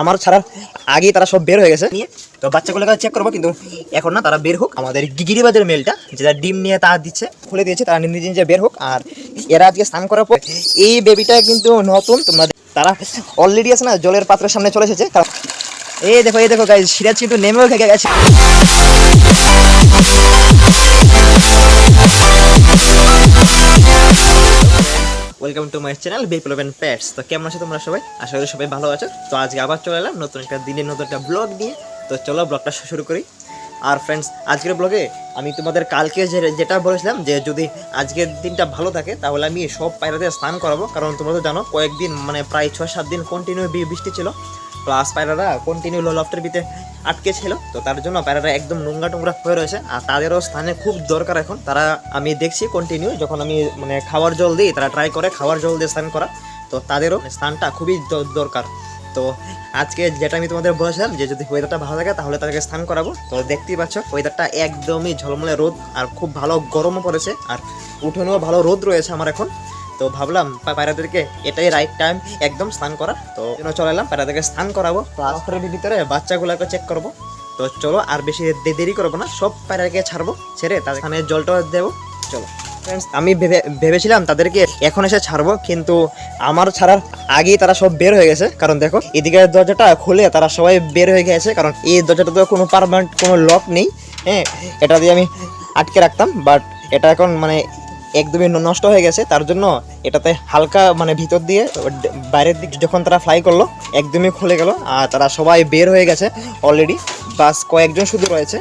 আমার ছাড়ার আগেই তারা সব বের হয়ে গেছে। নিয়ে তো বাচ্চাগুলোকে চেক করব, কিন্তু এখন না তারা বের হোক। আমাদের গিরিবাজের মেলটা যেটা ডিম নিয়ে তা দিচ্ছে, খুলে দিয়েছে, তারা নিজে নিজে বের হোক। আর এরা আজকে স্নান করার পর এই বেবিটা কিন্তু নতুন, তোমরা তারা অলরেডি আছে না, জলের পাত্রের সামনে চলে এসেছে। এই দেখো এই দেখো গাইজ সিরাজ কিন্তু নেমেও থেকে গেছে। ওয়েলকাম টু মাই চ্যানেল বিপ্লবেন প্যাটস তো কেমন আছো তোমরা সবাই? আশা করি সবাই ভালো আছো। তো আজকে আবার চলে এলাম নতুন একটা দিনের নতুন একটা ব্লগ নিয়ে। তো চলো ব্লগটা শুরু করি। আর ফ্রেন্ডস আজকের ব্লগে আমি তোমাদের কালকে যে যেটা বলেছিলাম যে যদি আজকের দিনটা ভালো থাকে, তাহলে আমি সব পায়রাতে স্নান করাবো। কারণ তোমরা তো জানো, কয়েকদিন মানে প্রায় ছয় সাত দিন কন্টিনিউ বৃষ্টি ছিল। প্লাস পায়রারা কন্টিনিউ লো লফটের ভিতরে আটকে ছিল তো তার জন্য পায়রারা একদম নোংরা টোংরা হয়ে রয়েছে। আর তাদেরও স্থানে খুব দরকার এখন। তারা আমি দেখছি কন্টিনিউ যখন আমি মানে খাওয়ার জল দিই, তারা ট্রাই করে খাওয়ার জল দিয়ে স্নান করা। তো তাদেরও স্থানটা খুবই দরকার। তো আজকে যেটা আমি তোমাদের বলেছিলাম যে যদি ওয়েদারটা ভালো থাকে, তাহলে তাদেরকে স্নান করাবো। তো দেখতেই পাচ্ছ ওয়েদারটা একদমই ঝলমলে রোদ, আর খুব ভালো গরমও পড়েছে। আর উঠোনেও ভালো রোদ রয়েছে আমার এখন। তো ভাবলাম পায়রাদেরকে এটাই রাইট টাইম একদম স্নান করা তো চলে এলাম পায়রাদেরকে স্নান করাবো। প্লাস্টারের ভিতরে বাচ্চাগুলোকে চেক করব। তো চলো আর বেশি দেরি করব না সব পায়রাকে ছাড়বো ছেড়ে তাদের এখানে জলটা দেবো। চলো। Friends, আমি ভেবে ভেবেছিলাম তাদেরকে এখন এসে ছাড়বো কিন্তু আমার ছাড়ার আগেই তারা সব বের হয়ে গেছে। কারণ দেখো এদিকে দরজাটা খুলে তারা সবাই বের হয়ে গেছে কারণ এই দরজাটা তো কোনো পারমানেন্ট কোনো লক নেই। হ্যাঁ এটা দিয়ে আমি আটকে রাখতাম বাট এটা এখন মানে একদমই নষ্ট হয়ে গেছে, তার জন্য এটাতে হালকা মানে ভিতর দিয়ে বাইরের দিক যখন তারা ফ্লাই করল, একদমই খুলে গেল, আর তারা সবাই বের হয়ে গেছে অলরেডি বাস কয়েকজন শুধু রয়েছে।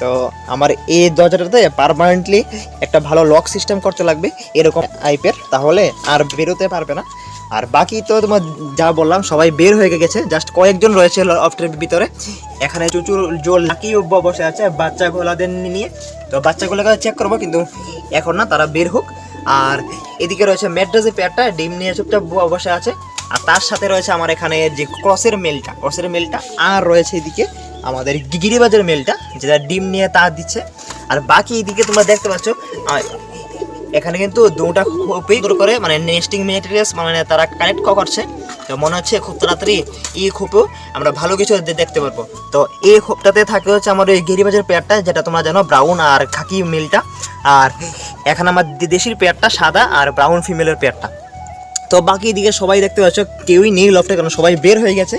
তো আমার এই দরজাটাতে পারমানেন্টলি একটা ভালো লক সিস্টেম করতে লাগবে, এরকম টাইপের তাহলে আর বেরোতে পারবে না। আর বাকি তো তোমার যা বললাম, সবাই বের হয়ে গেছে জাস্ট কয়েকজন রয়েছে লফটের ভিতরে। এখানে চুচুর জল লাকি বসে আছে বাচ্চা গোলাদের নিয়ে। তো বাচ্চাগুলোকে চেক করব, কিন্তু এখন না, তারা বের হোক। আর এদিকে রয়েছে ম্যাড্রাসের পেয়ারটা, ডিম নিয়ে ব- বসে আছে। আর তার সাথে রয়েছে আমার এখানে যে ক্রসের মেলটা ক্রসের মেলটা, আর রয়েছে এদিকে আমাদের গিরিবাজের মেলটা, যেটা ডিম নিয়ে তা দিচ্ছে। আর বাকি এদিকে তোমরা দেখতে পাচ্ছ এখানে কিন্তু দুটা খুবই দূর করে মানে নেস্টিং মেটেরিয়ালস মানে তারা কানেক্ট করছে। তো মনে হচ্ছে খুব তাড়াতাড়ি এই খোপেও আমরা ভালো কিছু দেখতে পারব। তো এই খোপটাতে থাকে হচ্ছে আমার ওই গেরিবাজের পেয়ারটা, যেটা তোমরা জানো ব্রাউন আর খাকি মিলটা। আর এখানে আমার দেশির পেয়ারটা সাদা আর ব্রাউন ফিমেলের পেয়ারটা। তো বাকি এদিকে সবাই দেখতে পাচ্ছ কেউই নেই লফটে, কারণ সবাই বের হয়ে গেছে।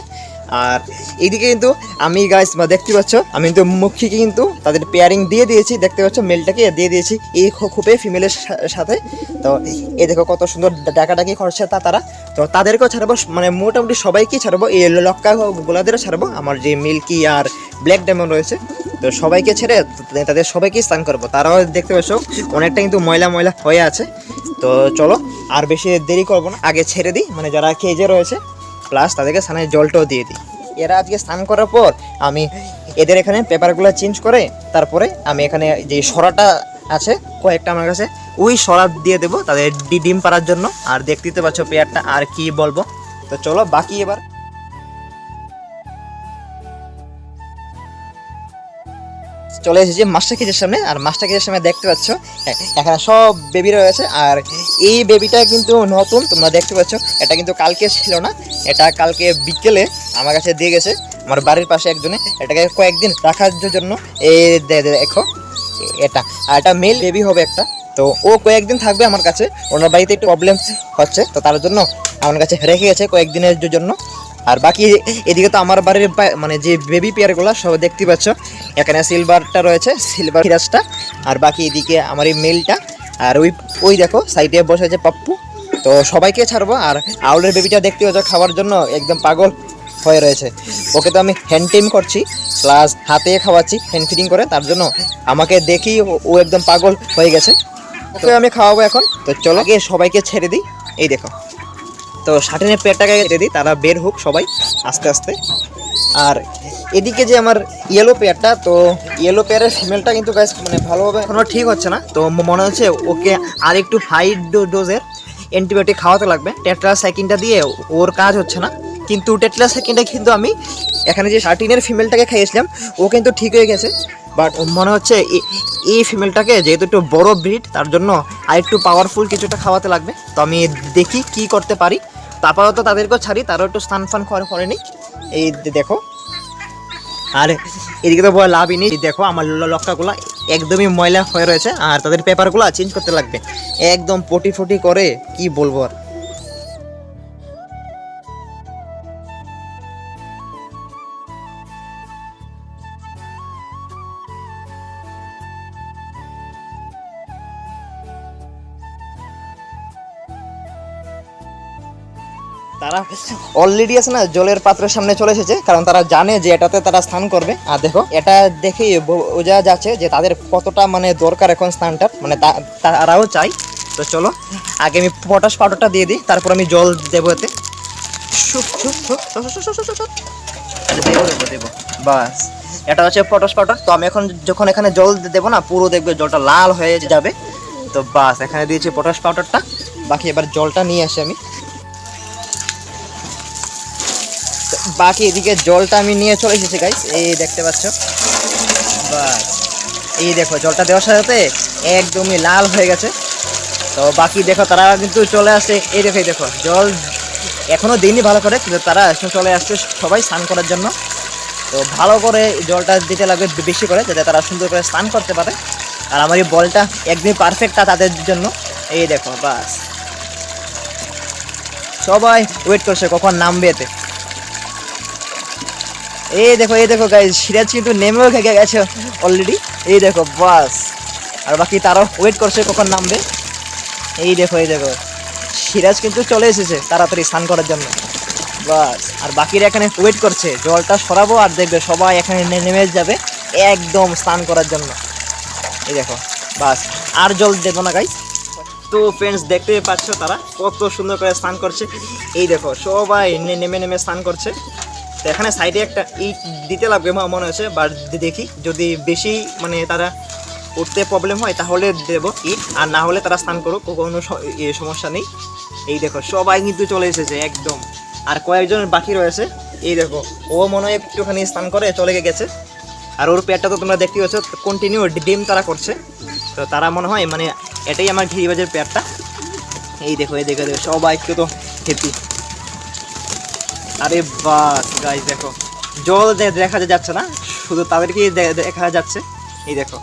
আর এইদিকে কিন্তু আমি গাইস দেখতে পাচ্ছ, আমি কিন্তু মুখিকে কিন্তু তাদের পেয়ারিং দিয়ে দিয়েছি, দেখতে পাচ্ছ মেলটাকে দিয়ে দিয়েছি, এই খো- খোপে ফিমেলের সাথে। তো এই দেখো কত সুন্দর ডাকাডাকি করছে তা, তারা। তো তাদেরকেও ছাড়বো মানে মোটামুটি সবাইকেই ছাড়বো, এই লক্কা গোলাদেরও ছাড়বো, আমার যে মিল্কি আর ব্ল্যাক ডায়মন্ড রয়েছে, তো সবাইকে ছেড়ে তাদের সবাইকেই স্নান করব। তারাও দেখতে পাচ্ছ, অনেকটা কিন্তু ময়লা ময়লা হয়ে আছে। তো চলো, আর বেশি দেরি করব না, আগে ছেড়ে দিই মানে যারা কেজে রয়েছে প্লাস তাদেরকে স্নানের জলটাও দিয়ে দিই। এরা আজকে স্নান করার পর আমি এদের এখানে পেপারগুলো চেঞ্জ করে তারপরে আমি এখানে যে সরাটা আছে, কয়েকটা আমার কাছে, ওই সরা দিয়ে দেবো তাদের ডিম পাড়ার জন্য। আর দেখতেই তো পাচ্ছ পেয়ারটা আর কি বলব। তো চলো বাকি এবার চলে এসেছি মাস্টার কেজের সামনে। আর মাস্টার কেজের সামনে দেখতে পাচ্ছ এ- এখানে সব বেবি রয়েছে। আর এই বেবিটা কিন্তু নতুন, তোমরা দেখতে পাচ্ছ, এটা কিন্তু কালকে ছিল না, এটা কালকে বিকেলে আমার কাছে দিয়ে গেছে, আমার বাড়ির পাশে একজনে, এটাকে কয়েকদিন রাখার জন্য এই দেখো, এটা, আর এটা মেল বেবি হবে একটা, তো ও কয়েকদিন থাকবে আমার কাছে, ওনার বাড়িতে একটু প্রবলেম হচ্ছে, তো তার জন্য আমার কাছে রেখে গেছে কয়েকদিনের জন্য। আর বাকি এদিকে তো আমার বাড়ির মানে যে বেবি পেয়ারগুলো সব দেখতে পাচ্ছ। এখানে সিলভারটা রয়েছে সিলভার হিরাসটা আর বাকি এদিকে আমার এই মেলটা। আর ওই ওই দেখো সাইডে বসে আছে পাপ্পু। তো সবাইকে ছাড়বো, আর আউলের বেবিটা দেখতে পাচ্ছ, খাওয়ার জন্য একদম পাগল হয়ে রয়েছে। ওকে তো আমি হ্যান্ড টিম করছি প্লাস হাতে খাওয়াচ্ছি হ্যান্ড ফিডিং করে। তার জন্য আমাকে দেখি ও- একদম পাগল হয়ে গেছে। ওকে আমি খাওয়াবো এখন। তো চলো সবাইকে ছেড়ে দিই। এই দেখো। তো ষাটেনের পেটটাকে ছেড়ে দিই, তারা বের হোক সবাই আস্তে আস্তে। আর এদিকে যে আমার ইয়েলো পেয়ারটা, তো ইয়েলো পেয়ারের ফিমেলটা কিন্তু গাছ মানে ভালোভাবে এখনও ঠিক হচ্ছে না। তো মনে হচ্ছে ওকে আর একটু ফাইভ ডোজের অ্যান্টিবায়োটিক খাওয়াতে লাগবে। টেট্রা সেকেন্ডটা দিয়ে ওর কাজ হচ্ছে না। কিন্তু টেট্রা সেকেন্ডে কিন্তু আমি এখানে যে শার্টিনের ফিমেলটাকে খাইয়েছিলাম, ও কিন্তু ঠিক হয়ে গেছে। বাট মনে হচ্ছে এই ফিমেলটাকে যেহেতু একটু বড় ব্রিড তার জন্য আর একটু পাওয়ারফুল কিছুটা খাওয়াতে লাগবে। তো আমি দেখি কি করতে পারি। তো আপাতত তাদেরকেও ছাড়ি, তারাও একটু স্নান ফান করে নিই এই দেখো, আর এদিকে তো বড় লাভই নেই। দেখো আমার লক্কাগুলো একদমই ময়লা হয়ে রয়েছে, আর তাদের পেপারগুলো চেঞ্জ করতে লাগবে। একদম পটি ফটি করে, কি বলব আর। অলরেডি আছে না, জলের পাত্রের সামনে চলে এসেছে, কারণ তারা জানে যে এটাতে তারা স্থান করবে। আর দেখো, এটা দেখে বোঝা যাচ্ছে যে তাদের কতটা মানে দরকার এখন স্থানটার মানে তারাও চাই তো চলো, আগে আমি পটাশ পাউডারটা দিয়ে দিই, তারপর আমি জল দেবো এতে। আচ্ছা, দেবো বাস, এটা হচ্ছে পটাশ পাউডার। তো আমি এখন যখন এখানে জল দেবো না, পুরো দেখবে জলটা লাল হয়ে যাবে। তো বাস, এখানে দিয়েছি পটাশ পাউডারটা। বাকি এবার জলটা নিয়ে আসি আমি। বাকি এদিকে জলটা আমি নিয়ে চলে এসেছি গাইস এই দেখতে পাচ্ছ। এই দেখো, জলটা দেওয়ার সাথে সাথে একদমই লাল হয়ে গেছে। তো বাকি দেখো, তারা কিন্তু চলে আসছে এই দেখো এই দেখো, জল এখনও দিনই ভালো করে, কিন্তু তারা চলে আসছে সবাই স্নান করার জন্য। তো ভালো করে জলটা দিতে লাগবে বেশি করে, যাতে তারা সুন্দর করে স্নান করতে পারে। আর আমার এই বলটা একদমই পারফেক্টটা তাদের জন্য। এই দেখো, বাস। সবাই ওয়েট করছে, কখন নামবে এতে। এই দেখো এই দেখো গাইজ সিরাজ কিন্তু নেমেও গে- গেছে অলরেডি এই দেখো, বাস। আর বাকি তারাও ওয়েট করছে কখন নামবে। এই দেখো এই দেখো। সিরাজ কিন্তু চলে এসেছে তাড়াতাড়ি স্নান করার জন্য। বাস। আর বাকিরা এখানে ওয়েট করছে, জলটা সরাবো আর দেখবে সবাই এখানে নেমে যাবে একদম স্নান করার জন্য। এই দেখো, বাস। আর জল দেবো না গাইজ তো ফ্রেন্ডস দেখতে পাচ্ছ তারা কত সুন্দর করে স্নান করছে। এই দেখো, সবাই নেমে নেমে স্নান করছে। তো এখানে সাইডে একটা ইট দিতে লাগবে আমার মনে হচ্ছে বা দেখি। যদি বেশি মানে তারা উঠতে প্রবলেম হয় তাহলে দেব ইট। আর না হলে তারা স্নান করুক কোনো সমস্যা নেই। এই দেখো সবাই কিন্তু চলে এসেছে একদম। আর কয়েকজন বাকি রয়েছে। এই দেখো ও মনে হয় একটুখানি স্নান করে চলে গেছে। আর ওর পেটটা তো তোমরা দেখতে পাচ্ছ কন্টিনিউ ডিম তারা করছে। তো তারা মনে হয় মানে এটাই আমার ঘিরিবাজের পেটটা। এই দেখো এই দেখো দেখো, সবাই তো হ্যাপি আরে বাস গাইস দেখো। জল দেখা যাচ্ছে না? শুধু তাদেরকেই দে- দেখা যাচ্ছে। এই দেখো।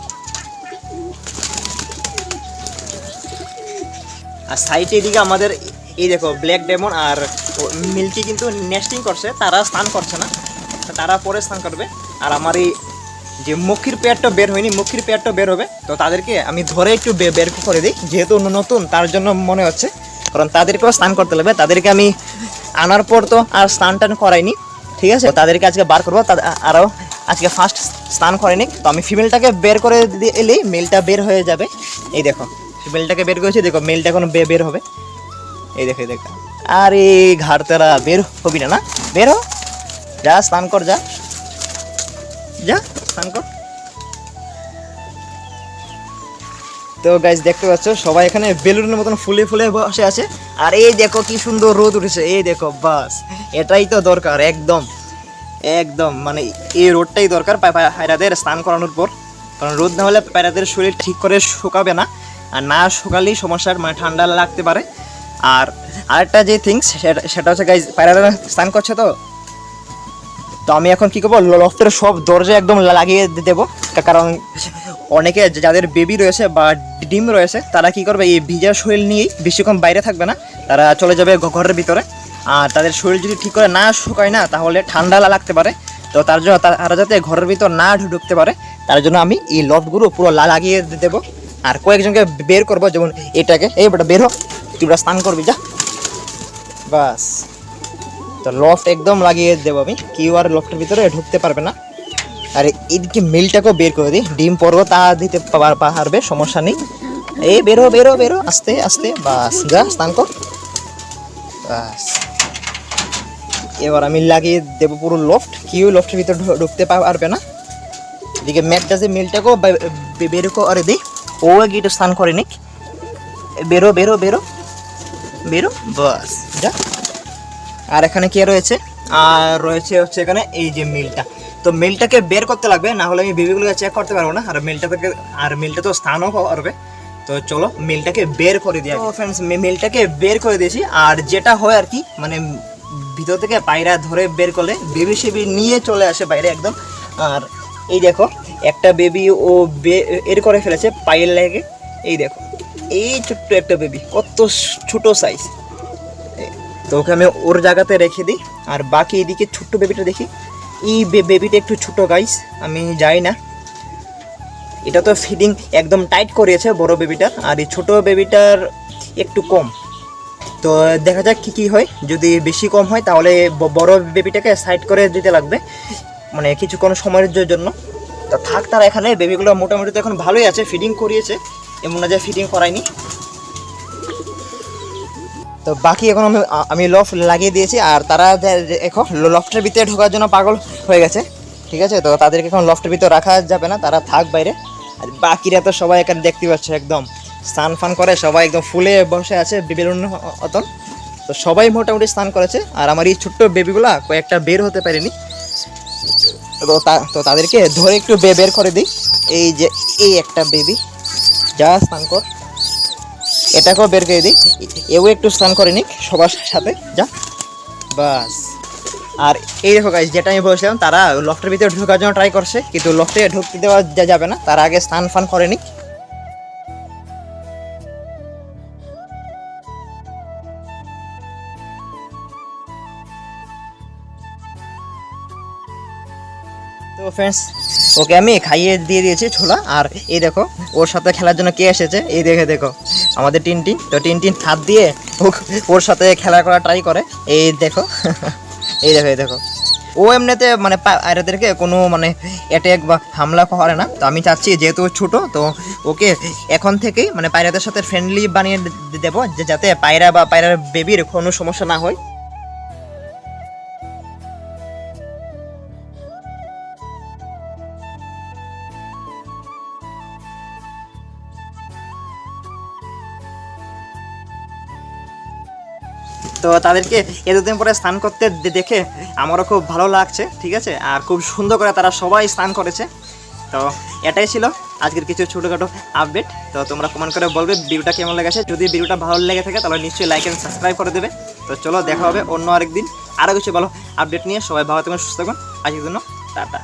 আর সাইডে এদিকে আমাদের এই দেখো ব্ল্যাক ডেমন আর মিল্কি কিন্তু নেস্টিং করছে, তারা স্নান করছে না। তারা পরে স্নান করবে। আর আমার এই যে মুখির পেয়ারটা বের হয়নি, মুখির পেয়ারটা বের হবে, তো তাদেরকে আমি ধরে একটু বের করে দিই, যেহেতু নতুন, তার জন্য মনে হচ্ছে। কারণ তাদেরকেও স্নান করতে লাগবে, তাদেরকে আমি আনার পর তো আর স্নান টান করাইনি, ঠিক আছে? তাদেরকে আজকে বার করব। আরও আজকে ফার্স্ট স্নান করেনি। তো আমি ফিমেলটাকে বের করে দিয়ে এলেই মেলটা বের হয়ে যাবে। এই দেখো ফিমেলটাকে বের করেছি। দেখো মেলটা এখন বের হবে। এই দেখো এই দেখো। আরে ঘাড় তেরা বের হবি না না? বের হ। যা, স্নান কর, যা। যা, স্নান কর। তো গাইজ দেখতে পাচ্ছ, সবাই এখানে বেলুনের মতন ফুলে ফুলে বসে আছে। আর এই দেখো কি সুন্দর রোদ উঠেছে। এই দেখো, বাস, এটাই তো দরকার, একদম। একদম মানে এই রোদটাই দরকার পায়রাদের স্নান করানোর পর। কারণ রোদ না হলে পায়রাদের শরীর ঠিক করে শুকাবে না। আর না শুকালেই সমস্যার মানে ঠান্ডা লাগতে পারে। আর আরেকটা যে থিংস সেটা সেটা হচ্ছে গাইজ পায়রারা স্নান করছে তো? তো আমি এখন কি করব? লফটের সব দরজা একদম লাগিয়ে দেবো। কারণ অনেকে যাদের বেবি রয়েছে বা ডিম রয়েছে, তারা কি করবে, এই ভিজা শরীর নিয়েই বেশিক্ষণ বাইরে থাকবে না। তারা চলে যাবে ঘরের ভিতরে। আর তাদের শরীর যদি ঠিক করে না শুকায় না, তাহলে ঠান্ডা লাগতে পারে। তো তার জন্য তারা যাতে ঘরের ভিতর না ঢুকতে পারে, তার জন্য আমি এই লফটগুলো পুরো লাগিয়ে দেবো। আর কয়েকজনকে বের করব, যেমন এটাকে। এই বেটা, বের হ। তুই বেটা স্নান করবি, যা। বাস। তো লফট একদম লাগিয়ে দেবো আমি। কেউ আর লফটের ভিতরে ঢুকতে পারবে না। আর এদিকে মিলটাকেও বের করে দিই। ডিম পর্ব তা দিতে পার- পারবে, সমস্যা নেই। এই বেরো বেরো বেরো, আস্তে আস্তে, বাস, যা, স্নান কর। বাস। এবার আমি লাগিয়ে দেবো পুরো লফট কেউ লফটের ভিতরে ঢুকতে পারবে না। এদিকে ম্যাটটা যে মিলটাকেও বের করে দিই। ও গিয়ে একটু স্নান করে নিক। বেরো বেরো বেরো। বেরো, বাস, যা। আর এখানে কে রয়েছে? আর রয়েছে হচ্ছে এখানে এই যে মিলটা। তো মেলটাকে বের করতে লাগবে, না হলে আমি বেবিগুলোকে চেক করতে পারব না। আর মিলটা থেকে আর মিলটা তো স্থানও করবে তো চলো মিলটাকে বের করে দিই তো ফ্রেন্ডস মিলটাকে বের করে দিয়েছি। আর যেটা হয় আর কি মানে ভিতর থেকে পায়রা ধরে বের করলে বেবি সেবি নিয়ে চলে আসে বাইরে একদম। আর এই দেখো, একটা বেবি ও বে- এর করে ফেলেছে পায়ের লেগে। এই দেখো, এই ছোট্ট একটা বেবি কত ছোট সাইজ তো ওকে আমি ওর জায়গাতে রেখে দিই। আর বাকি এদিকে ছোট্ট বেবিটা দেখি। এই বেবিটা একটু ছোটো গাইস আমি যাই না। এটা তো ফিডিং একদম টাইট করিয়েছে বড় বেবিটার আর এই ছোটো বেবিটার একটু কম। তো দেখা যাক কি কি হয়। যদি বেশি কম হয়, তাহলে বড় বেবিটাকে সাইড করে দিতে লাগবে। মানে কিছুক্ষণ সময়ের জন্য। তো থাক তারা এখানে বেবিগুলো মোটামুটি তো এখন ভালোই আছে ফিডিং করিয়েছে। এমন না যে ফিডিং করায়নি। তো বাকি এখন আমি আমি লফ লাগিয়ে দিয়েছি আর তারা এখন লফটের ভিতরে ঢোকার জন্য পাগল হয়ে গেছে, ঠিক আছে? তো তাদেরকে এখন লফটের ভিতরে রাখা যাবে না, তারা থাক বাইরে। আর বাকিরা তো সবাই এখানে দেখতে পাচ্ছে একদম। স্নান ফান করে সবাই একদম ফুলে বসে আছে বেলুন অতন তো সবাই মোটামুটি স্নান করেছে, আর আমার এই ছোট্ট বেবিগুলা কয়েকটা বের হতে পারেনি। তো তা- তো তাদেরকে ধরে একটু বে- বের করে দিই। এই যে, এই একটা বেবি যা স্নান কর। এটাকেও বের করে দিই। এও একটু স্নান করে নিক, সবার সাথে, যা। বাস। আর এই দেখো গাইজ যেটা আমি বলছিলাম, তারা লফটের ভিতরে ঢোকার জন্য ট্রাই করছে, কিন্তু লফটে ঢুকতে দেওয়া যাবে না। তার আগে স্নান ফান করে নিক। তো ফ্রেন্ডস ওকে আমি খাইয়ে দিয়ে দিয়েছি ছোলা। আর এই দেখো, ওর সাথে খেলার জন্য কে এসেছে? এই দেখে দেখো। আমাদের টিনটিন তো টিনটিন হাত দিয়ে ওর সাথে খেলা করা ট্রাই করে। এই দেখো। এই দেখো এই দেখো। ও এমনিতে মানে পায়রাদেরকে কোনো মানে অ্যাট্যাক বা হামলা করে না। তো আমি চাচ্ছি যেহেতু ছোটো, তো ওকে এখন থেকেই মানে পায়রাদের সাথে ফ্রেন্ডলি বানিয়ে দেবো, যে যাতে পায়রা বা পায়রার বেবির কোনো সমস্যা না হয়। তো তাদেরকে এতদিন পরে স্নান করতে দেখে আমারও খুব ভালো লাগছে, ঠিক আছে? আর খুব সুন্দর করে তারা সবাই স্নান করেছে। তো এটাই ছিল আজকের কিছু ছোটোখাটো আপডেট তো তোমরা কমেন্ট করে বলবে ভিডিওটা কেমন লেগেছে। যদি ভিডিওটা ভালো লেগে থাকে, তাহলে নিশ্চয়ই লাইক অ্যান্ড সাবস্ক্রাইব করে দেবে। তো চলো দেখা হবে অন্য আরেকদিন আরও কিছু ভালো আপডেট নিয়ে। সবাই ভালো থাকবেন, সুস্থ থাকবেন। আজকের জন্য টাটা।